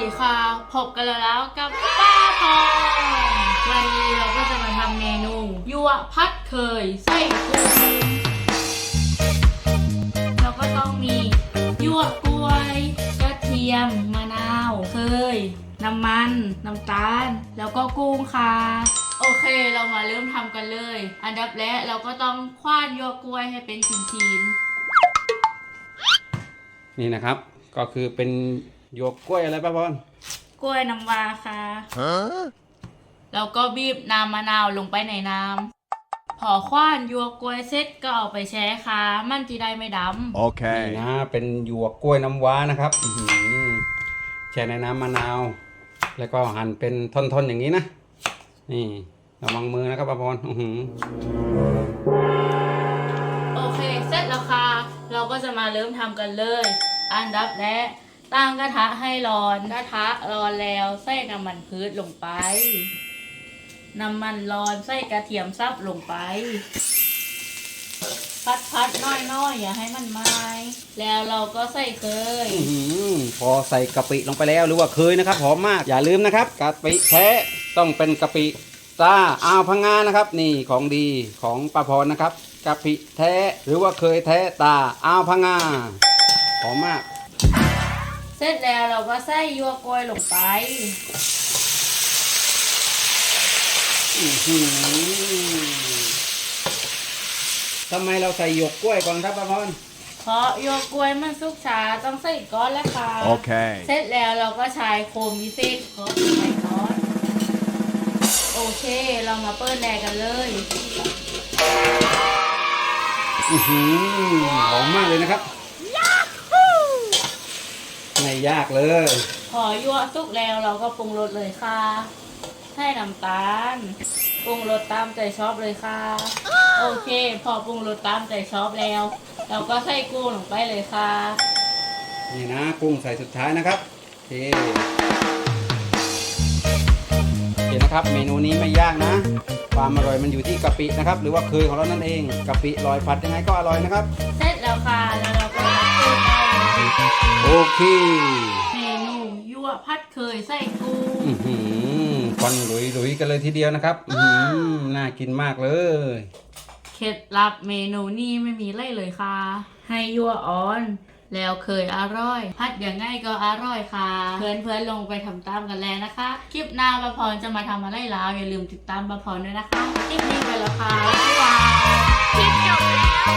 ดีค่ะพบกันแล้วกับป้าพรวันนี้เราก็จะมาทำเมนูยั่วพัดเคยไส้กุ้งเราก็ต้องมียั่วกล้วยกระเทียมมะนาวเคย น้ำมัน น้ำตาล แล้วก็กุ้งค่ะ โอเคเรามาเริ่มทำกันเลย อันดับแรกเราก็ต้องคว้านยั่วกล้วยให้เป็นชิ้นๆนี่นะครับ ก็คือเป็น หยวกกล้วยอะไรป้าบอลกล้วยน้ำว้าค่ะ แล้วก็บีบน้ำมะนาวลงไปในน้ำพอคว้านยัวกล้วยเสร็จก็เอาไปแช่ค่ะ มันจะได้ไม่ดนี่ Okay. นะเป็นหยวกกล้วยน้ำว้านะครับอื้อหือแช่ในน้ำมะนาว แล้วก็หั่นเป็นท่อนๆอย่างนี้นะ นี่ระวังมือนะครับป้าบอลอื้อหือำโอเค เสร็จแล้วค่ะ เราก็จะมาเริ่มทำกันเลย อันดับแรก ตั้งกระทะให้ร้อนกระทะร้อนแล้วใส่น้ำมันพืชลงไป น้ำมันร้อนใส่กระเทียมซับลงไป พัดพัดๆน้อยๆอย่าให้มันไหม้แล้วเราก็ใส่เคยออพอใส่กะปิลงไปแล้วหรือว่าเคยนะครับหอมมากอย่าลืมนะครับกะปิแท้ต้องเป็นกะปิตาอ่าวพังงานะครับ นี่ของดีของป้าพรนะครับกะปิแท้หรือว่าเคยแท้ตาอ่าวพังงาหอมมาก เสร็จแล้วเราก็ใส่ยัวกล้วยลงไปอื้อหือทำไมเราใส่หยวกกล้วยก่อนครับป้าพร เพราะยัวกล้วยมันสุกช้าต้องใส่ก้อนแล้วค่ะ Okay. เสร็จแล้วเราก็ใช้โคมพิเศษก็ใส่ก้อน โอเค เรามาเปิดแรกกันเลย อื้อหือหอมมากเลยนะครับไม่ ยากเลย พอยั่วสุกแล้วเราก็ปรุงรสเลยค่ะ ให้น้ำตาล ปรุงรสตามใจชอบเลยค่ะ โอเค พอปรุงรสตามใจชอบแล้ว เราก็ใส่กุ้งลงไปเลยค่ะ นี่นะกุ้งใส่สุดท้ายนะครับโอเคโอเคนะครับ เมนูนี้ไม่ยากนะ ความอร่อยมันอยู่ที่กะปินะครับ หรือว่าเคยของเรานั่นเองกะปิลอยผัดยังไงก็อร่อยนะครับ เสร็จแล้วค่ะ โอเคเมนูยั่วพัดเคยใส่กุ้งอื้อหือควันหลุยหลุยๆกันเลยทีเดียวนะครับ อื้อหือน่ากินมากเลย เคล็ดลับเมนูนี้ไม่มีเลยเลยค่ะ ให้ยั่วอ่อน แล้วเคยอร่อย พัดอย่างง่ายก็อร่อยค่ะ เพื่อนเพื่อนๆลงไปทำตามกันแล้วนะคะ คลิปหน้าบะพรจะมาทำอะไรแล้วอย่าลืมติดตามบะพรด้วยนะคะคลิปนี้ไปแล้วค่ะบ๊ายบายคลิปจบแล้ว